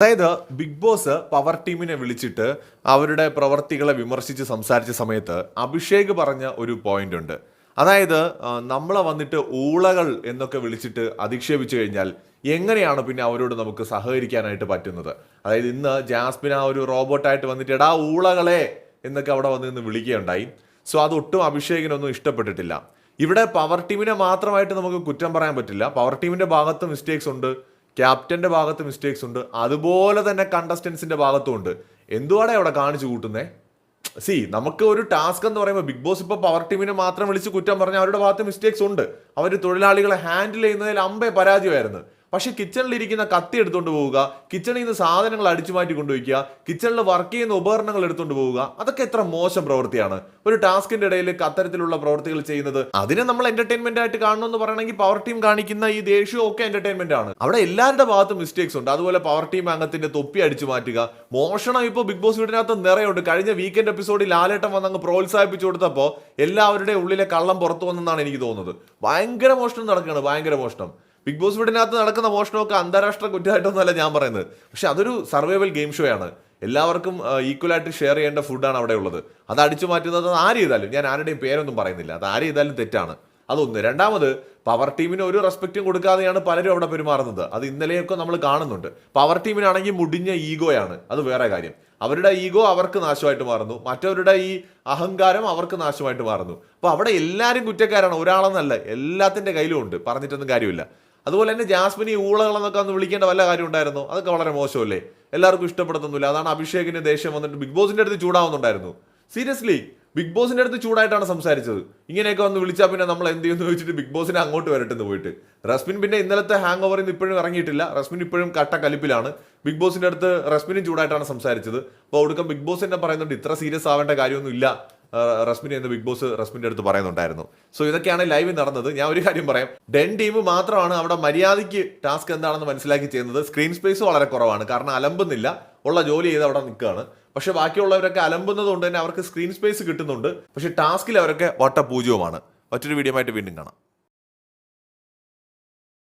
അതായത് big boss power ടീമിനെ വിളിച്ചിട്ട് അവരുടെ പ്രവർത്തികളെ വിമർശിച്ച് സംസാരിച്ച സമയത്ത് അഭിഷേക് പറഞ്ഞ ഒരു പോയിന്റ് ഉണ്ട്. അതായത് നമ്മളെ വന്നിട്ട് ഊളകൾ എന്നൊക്കെ വിളിച്ചിട്ട് അധിക്ഷേപിച്ചു കഴിഞ്ഞാൽ എങ്ങനെയാണ് പിന്നെ അവരോട് നമുക്ക് സഹകരിക്കാനായിട്ട് പറ്റുന്നത്? അതായത് ഇന്ന് ജാസ്മിൻ ആ ഒരു റോബോട്ടായിട്ട് വന്നിട്ട് എടാ ഊളകളെ എന്നൊക്കെ അവിടെ വന്ന് നിന്ന് വിളിക്കുകയുണ്ടായി. സോ അതൊട്ടും അഭിഷേകിനൊന്നും ഇഷ്ടപ്പെട്ടിട്ടില്ല. ഇവിടെ പവർ ടീമിനെ മാത്രമായിട്ട് നമുക്ക് കുറ്റം പറയാൻ പറ്റില്ല. പവർ ടീമിന്റെ ഭാഗത്ത് മിസ്റ്റേക്സ് ഉണ്ട്. ക്യാപ്റ്റന്റെ ഭാഗത്ത് മിസ്റ്റേക്സ് ഉണ്ട്. അതുപോലെ തന്നെ കണ്ടസ്റ്റൻസിന്റെ ഭാഗത്തും ഉണ്ട്. എന്തുവാടെ അവിടെ കാണിച്ചു കൂട്ടുന്നേ? സി നമുക്ക് ഒരു ടാസ്ക് എന്ന് പറയുമ്പോൾ ബിഗ് ബോസ് ഇപ്പോൾ പവർ ടീമിനെ മാത്രം വിളിച്ച് കുറ്റം പറഞ്ഞാൽ അവരുടെ ഭാഗത്ത് മിസ്റ്റേക്സ് ഉണ്ട്. അവർ തൊഴിലാളികളെ ഹാൻഡിൽ ചെയ്യുന്നതിൽ അമ്പേ പരാജയമായിരുന്നു. പക്ഷെ കിച്ചണിലിരിക്കുന്ന കത്തി എടുത്തുകൊണ്ട് പോവുക കിച്ചണിൽ നിന്ന് സാധനങ്ങൾ അടിച്ചു മാറ്റി കൊണ്ടുപോയിക്കുക കിച്ചണിൽ വർക്ക് ചെയ്യുന്ന ഉപകരണങ്ങൾ എടുത്തുകൊണ്ട് പോവുക അതൊക്കെ എത്ര മോശം പ്രവൃത്തിയാണ്. ഒരു ടാസ്കിന്റെ ഇടയിൽ അത്തരത്തിലുള്ള പ്രവൃത്തികൾ ചെയ്യുന്നത് അതിനെ നമ്മൾ എന്റർടൈൻമെന്റ് ആയിട്ട് കാണണം എന്ന് പറയണമെങ്കിൽ പവർ ടീം കാണിക്കുന്ന ഈ ദേഷ്യവും ഒക്കെ എന്റർടൈൻമെന്റ് ആണ്. അവിടെ എല്ലാവരുടെ ഭാഗത്തും മിസ്റ്റേക്സ് ഉണ്ട്. അതുപോലെ പവർ ടീം അംഗത്തിന്റെ തൊപ്പി അടിച്ചു മാറ്റുക. മോഷണം ഇപ്പോൾ ബിഗ് ബോസ് വീടിനകത്ത് നിറയുണ്ട്. കഴിഞ്ഞ വീക്കെൻഡ് എപ്പിസോഡിൽ ലാലേട്ടൻ വന്ന് അങ്ങ് പ്രോത്സാഹിപ്പിച്ചു കൊടുത്തപ്പോൾ എല്ലാവരുടെയും ഉള്ളിലെ കള്ളം പുറത്തു വന്നെന്നാണ് എനിക്ക് തോന്നുന്നത്. ഭയങ്കര മോഷണം നടക്കുകയാണ്. ഭയങ്കര മോഷണം. ബിഗ് ബോസ് വീടിനകത്ത് നടക്കുന്ന മോഷണമൊക്കെ അന്താരാഷ്ട്ര കുറ്റമായിട്ടൊന്നുമല്ല ഞാൻ പറയുന്നത്. പക്ഷെ അതൊരു സർവൈവൽ ഗെയിം ഷോ ആണ്. എല്ലാവർക്കും ഈക്വലായിട്ട് ഷെയർ ചെയ്യേണ്ട ഫുഡാണ് അവിടെ ഉള്ളത്. അത് അടിച്ചു മാറ്റുന്നത് ആര് ചെയ്താലും ഞാൻ ആരുടെയും പേരൊന്നും പറയുന്നില്ല. അത് ആര് ചെയ്താലും തെറ്റാണ്. അതൊന്ന്. രണ്ടാമത് പവർ ടീമിന് ഒരു റെസ്പെക്റ്റും കൊടുക്കാതെയാണ് പലരും അവിടെ പെരുമാറുന്നത്. അത് ഇന്നലെയൊക്കെ നമ്മൾ കാണുന്നുണ്ട്. പവർ ടീമിനാണെങ്കിൽ മുടിഞ്ഞ ഈഗോയാണ് അത് വേറെ കാര്യം. അവരുടെ ഈഗോ അവർക്ക് നാശമായിട്ട് മാറുന്നു. മറ്റവരുടെ ഈ അഹങ്കാരം അവർക്ക് നാശമായിട്ട് മാറുന്നു. അപ്പോൾ അവിടെ എല്ലാവരും കുറ്റക്കാരാണ്. ഒരാളെന്നല്ല എല്ലാത്തിന്റെ കയ്യിലും ഉണ്ട്. പറഞ്ഞിട്ടൊന്നും കാര്യമില്ല. അതുപോലെ തന്നെ ജാസ്മിനി ഊളകളെന്നൊക്കെ ഒന്ന് വിളിക്കേണ്ട വല്ല കാര്യം ഉണ്ടായിരുന്നു? അതൊക്കെ വളരെ മോശമല്ലേ? എല്ലാവർക്കും ഇഷ്ടപ്പെടുത്തൊന്നുമില്ല അതാണ് അഭിഷേകിന് ദേഷ്യം വന്നിട്ട് ബിഗ് ബോസിന്റെ അടുത്ത് ചൂടാവുന്നുണ്ടായിരുന്നു. സീരിയസ്ലി ബിഗ് ബോസിന്റെ അടുത്ത് ചൂടായിട്ടാണ് സംസാരിച്ചത്. ഇങ്ങനെയൊക്കെ വന്ന് വിളിച്ചാൽ പിന്നെ നമ്മൾ എന്ത് ചെയ്യുമെന്ന് ചോദിച്ചിട്ട് ബിഗ് ബോസിനെ അങ്ങോട്ട് വരട്ടെന്ന് പോയിട്ട്. റസ്മിൻ പിന്നെ ഇന്നലത്തെ ഹാങ് ഓവറിൽ നിന്ന് ഇപ്പോഴും ഇറങ്ങിയിട്ടില്ല. റസ്മിൻ ഇപ്പോഴും കട്ട കലിപ്പിലാണ്. ബിഗ് ബോസിന്റെ അടുത്ത് റസ്മിനും ചൂടായിട്ടാണ് സംസാരിച്ചത്. അപ്പോൾ ഒടുക്കം ബിഗ് ബോസ് തന്നെ പറയുന്നുണ്ട് ഇത്ര സീരിയസ് ആവേണ്ട കാര്യമൊന്നും ഇല്ല റസ്മിനെ എന്ന് ബിഗ് ബോസ് റസ്മിന്റെ അടുത്ത് പറയുന്നുണ്ടായിരുന്നു. സോ ഇതൊക്കെയാണ് ലൈവ് നടന്നത്. ഞാൻ ഒരു കാര്യം പറയാം. ഡെൻ ടീം മാത്രമാണ് അവിടെ മര്യാദയ്ക്ക് ടാസ്ക് എന്താണെന്ന് മനസ്സിലാക്കി ചെയ്യുന്നത്. സ്ക്രീൻ സ്പേസ് വളരെ കുറവാണ്. കാരണം അലമ്പുന്നില്ല. ഉള്ള ജോലി ചെയ്ത് അവിടെ നിൽക്കുകയാണ്. പക്ഷെ ബാക്കിയുള്ളവരൊക്കെ അലമ്പുന്നത് കൊണ്ട് തന്നെ അവർക്ക് സ്ക്രീൻ സ്പേസ് കിട്ടുന്നുണ്ട്. പക്ഷെ ടാസ്കിൽ അവരൊക്കെ വട്ട പൂജ്യവുമാണ് മറ്റൊരു വീഡിയോ ആയിട്ട് വീണ്ടും കാണാം.